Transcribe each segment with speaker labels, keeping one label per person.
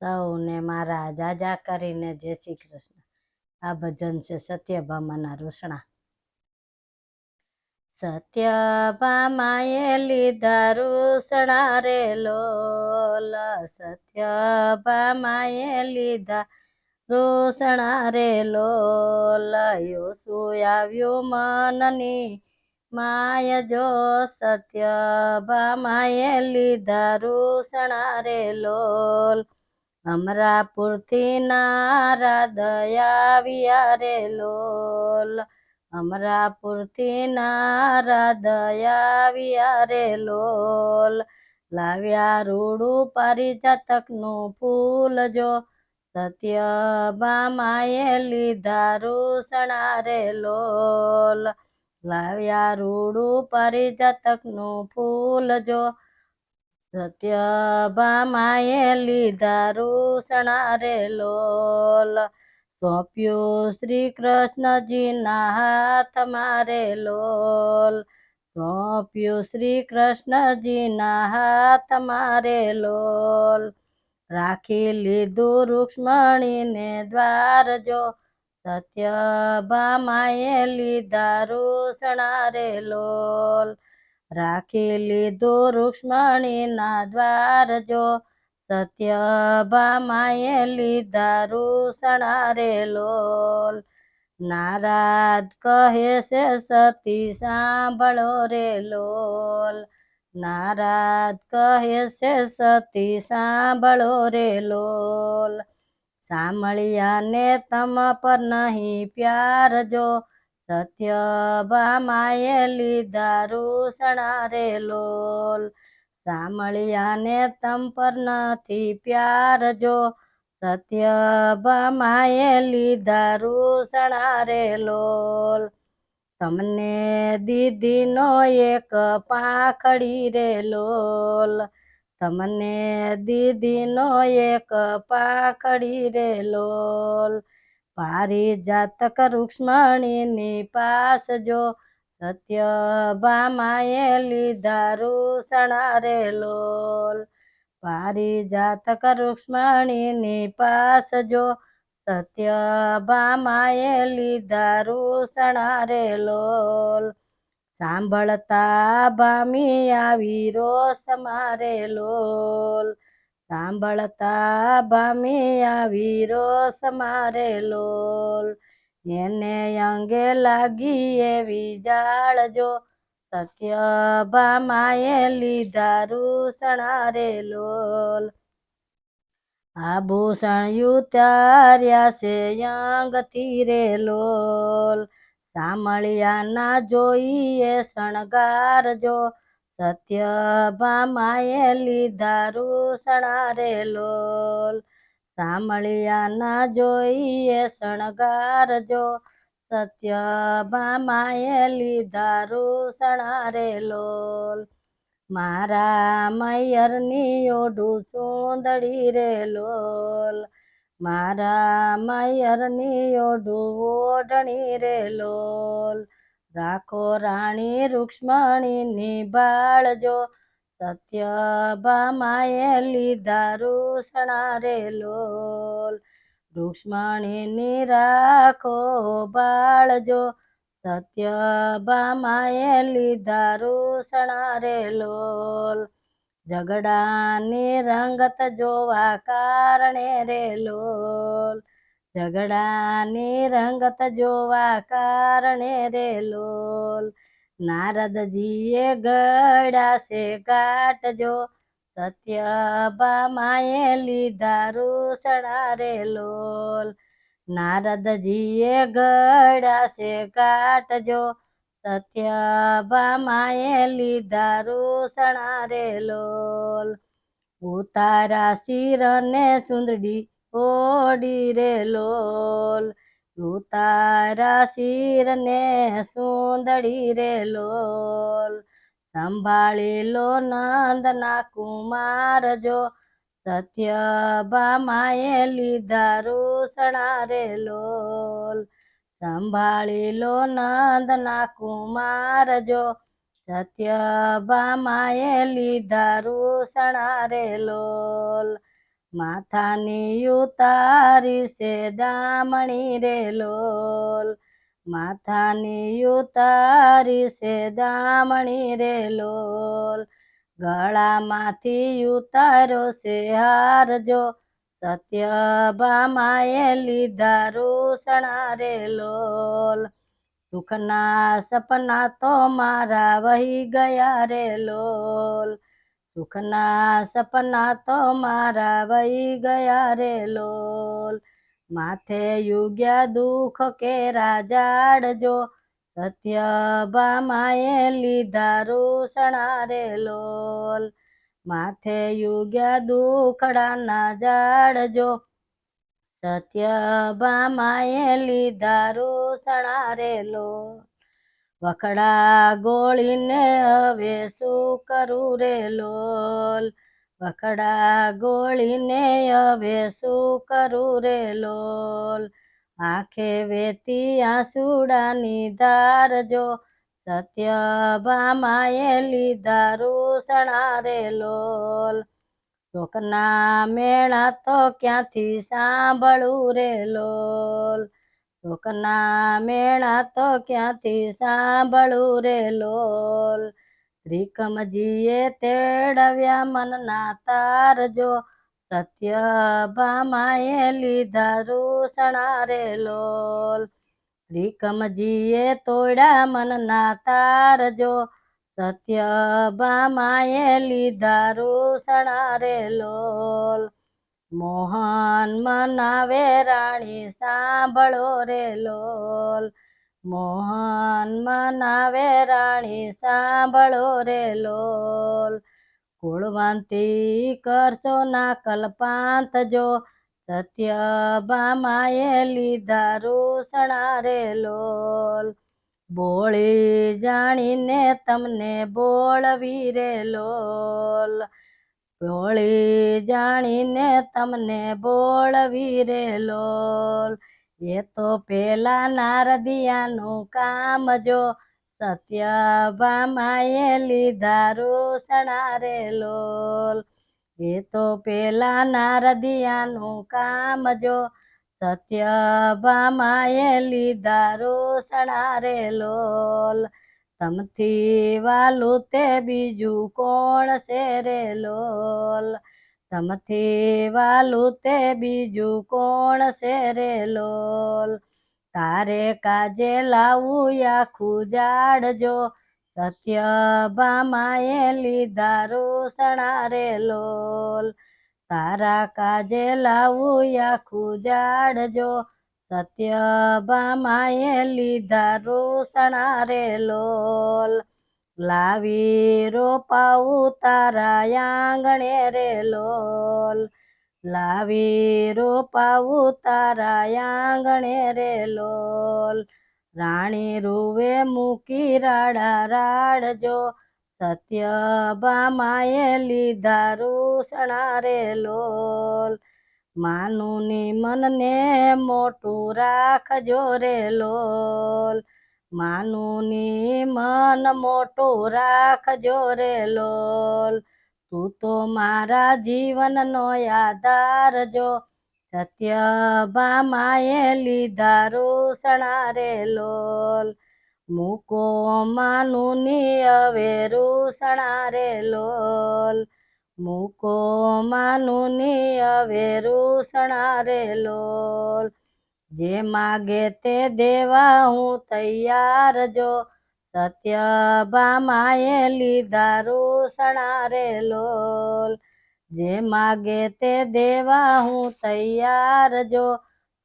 Speaker 1: સૌને મારા જાજા કરીને જય શ્રી કૃષ્ણ. આ ભજન છે સત્યભામાના રોષણા સત્યભામાએ લીધા રૂસણા રે લોલ. સત્યભામાએ લીધા રોષણા રે લોલ. શું આવ્યું મનની માય જો સત્યભામાએ લીધા રૂસણા રે લોલ. અમરાપુરથી નારા દયાવ્યા રે લોલ. અમરાપુરથી નારા દયાવ્યા રે લોલ. લાવ્યા રૂડું પારિજાતકનું ફૂલ જો સત્યભામાએ લીધા રૂસણા રે લોલ. લાવ્યા રૂડું પારિજાતકનું ફૂલ જો સત્યભામાએ લીધા રૂસણા રે લોલ. સોંપ્યું શ્રી કૃષ્ણજીના હાથ મારે લોલ. સોંપ્યું શ્રી કૃષ્ણજીના હાથ મારે લોલ. રાખી લીધું રૂક્ષ્મણીને દ્વાર જો. સત્યભામાએ લીધા રૂસણા રે લોલ. રાખી લીધું રૂક્ષ્મણીના દ્વાર જો સત્યભામાએ લીધા રૂસણા રે લોલ. નારાદ કહે છે, સતી, સાંભળો રે લોલ. નારાદ કહે છે, સતી, સાંભળો રે લોલ. સાંભળ્યાને તમ પર નહીં પ્યાર જો સત્યભામાએ લીધા રૂસણા રે લોલ. સાંભળ્યાને તમ પર નથી પ્યાર જો? સત્યભામાએ લીધા રૂસણા રે લોલ. તમને દીદીનો એક પાખડી રે લોલ. તમને દીદીનો એક પાખડી રે લોલ. પારિજાતક રૂક્ષ્મણીની પાસ જો સત્યભામાએ લીધા રૂસણા રે લોલ. પારિજાતક રૂક્ષ્મણીની પાસ જો સત્યભામાએ લીધા રૂસણા રે લોલ. સાંભળતા ભામી આવી રોસ મારે લોલ. સાંભળતા ભામી આવી રોસ મારે લોલ. એને અંગે લાગી એવી જાળજો સત્યભામાએ લીધા રૂસણારે લોલ. આભૂષણ યુતાર્યા છે યંગથી રે લોલ. સામળિયાના જોઈએ શણગારજો સત્યભામાએ લીધા રૂસણા રે લોલ. સામળિયાના જોઈએ શણગારજો સત્યભામાએ લીધા રૂસણા રે લોલ. મારા મયરની ઓઢું સુંદડી રે લોલ. મારા મયરની ઓઢું ઓઢણી રે લોલ. રાખો રાણી રૂક્ષ્મણીની બાળજો સત્યભામાએ લીધા રૂષણા રે લોલ. રૂક્ષ્મણીની રાખો બાળજો. સત્યભામાએ લીધા રૂષણા રે લોલ. ઝઘડાની રંગત જોવા કારણે રે લોલ. ઝઘડાની રંગત જોવા કારણે રે લોલ. નારદજીએ ગળ્યા છે ગાંઠજો સત્યભામાએ લીધા રૂસણા રે લોલ. નારદજીએ ગળ્યા છે ગાંઠજો સત્યભામાએ લીધા રૂસણા રે લોલ. ઉતારા શિરને ચુંદડી ઓડી રે લોલ ઉતારા શિરને સુંદડી રે લોલ. સંભાળી લો નંદના કુમાર જો સત્યભામાએ લીધા રૂસણા રે લોલ. સંભાળી લો નંદના કુમાર જો સત્યભામાએ લીધા રૂસણા રે લોલ. માથાની ઉતારી છે દામણી રે લોલ. માથાની ઉતારી છે દામણી રે લોલ. ગળામાંથી ઉતારો છે હારજો જો. સત્યભામાએ લીધા રૂસણા રે લોલ. સુખના સપના તો મારા વહી ગયા રે લોલ. સુખના સપના તો મારા વહી ગયા રે લોલ. માથે યુગ્યા દુઃખ કે રાજાડજો સત્યભામાએ લીધા રૂસણા રે લોલ. માથે યુગ્યા દુખડા ના જાડજો સત્યભામાએ લીધા રૂસણા રે લોલ. વખડા ગોળીને હવે શું કરું રે લોલ? વખડા ગોળીને હવે શું કરું રે લોલ? આંખે વેતી આંસુડાની ધારજો સત્યભામાએ લીધા રૂસણા રે લોલ. શોકના મેળા તો ક્યાંથી સાંભળું રે લોલ? શોકના મેળા તો ક્યાંથી સાંભળું રે લોલ? ત્રિકમજીએ તેડવ્યા મનના તારજો સત્યભામાએ લીધા રૂસણા રે લોલ? ત્રિકમજીએ તોડ્યા મનના તારજો સત્યભામાએ લીધા રૂસણા રે લોલ? મોહન મનાવે રાણી, સાંભળો રે લોલ. મોહન મનાવે રાણી, સાંભળો રે લોલ. કુળવંતી કરશો ના કલ્પાંત જો સત્યભામાએ લીધા રૂસણા રે લોલ. બોળી જાણીને તમને બોળવી રે લોલ. ભોળી જાણીને તમને બોળવી રે લોલ એ તો પેલા નારદિયાનું કામ જો સત્યભામાએ લીધા રોષણા રે લોલ એ તો પેલા નારદિયાનું કામ જો સત્યભામાએ લીધા રોષણા રે લોલ તમથી વાલું તે બીજું કોણ છે રે લોલ? તમથી વાલું તે બીજું કોણ છે રે લોલ? તારે કાજે લાવું આખું જાડજો સત્યભામાએ લીધા રોસણા રે લોલ. તારા કાજે લાવું આખું જાડજો સત્યભામાએ લીધા રૂસણા રે લોલ. લાવી રોપાવું તારા આંગણે રે લોલ. લાવી રોપાવું તારા આંગણે રે લોલ. રાણી રૂવે મૂકી રાડા રાડજો. સત્યભામાએ લીધા રૂસણા રે લોલ. માનુની મનને મોટું રાખજો રે લોલ. માનુની મન મોટું રાખજો રે લોલ. તું તો મારા જીવનનો આધાર જો. સત્ય બામાએ લીધા રૂસણા રે લોલ. મૂકો માનુની હવે રૂસણા રે લોલ. મૂકો માનુની હવે રૂસણા રે લોલ. જે માગે તે દેવા હું તૈયાર જો. સત્યભામાએ લીધા રૂસણા રે લોલ. જે માગે તે દેવા હું તૈયાર જો.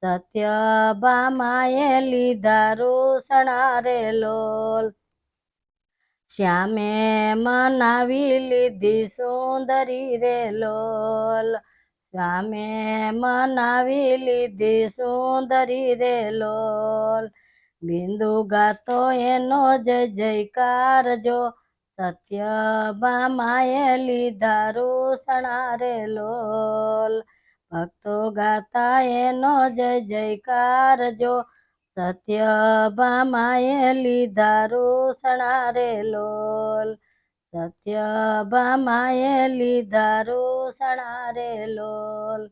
Speaker 1: સત્યભામાએ લીધા રૂસણા રે લોલ. શ્યામે મનાવી લીધી સુંદરી રે લોલ. શ્યામે મનાવી લીધી સુંદરી રે લોલ. બિંદુ ગાતો એનો જય જયકાર જો સત્યભામાએ લીધા રૂસણા રે લોલ. ભક્તો ગાતા એનો જય જયકાર જો સત્યભામાએ લીધા રોષણા રે લોલ. સત્યભામાએ લીધા રોષણા રે લોલ.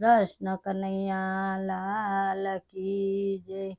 Speaker 1: કૃષ્ણ કનૈયા લાલ કી જય.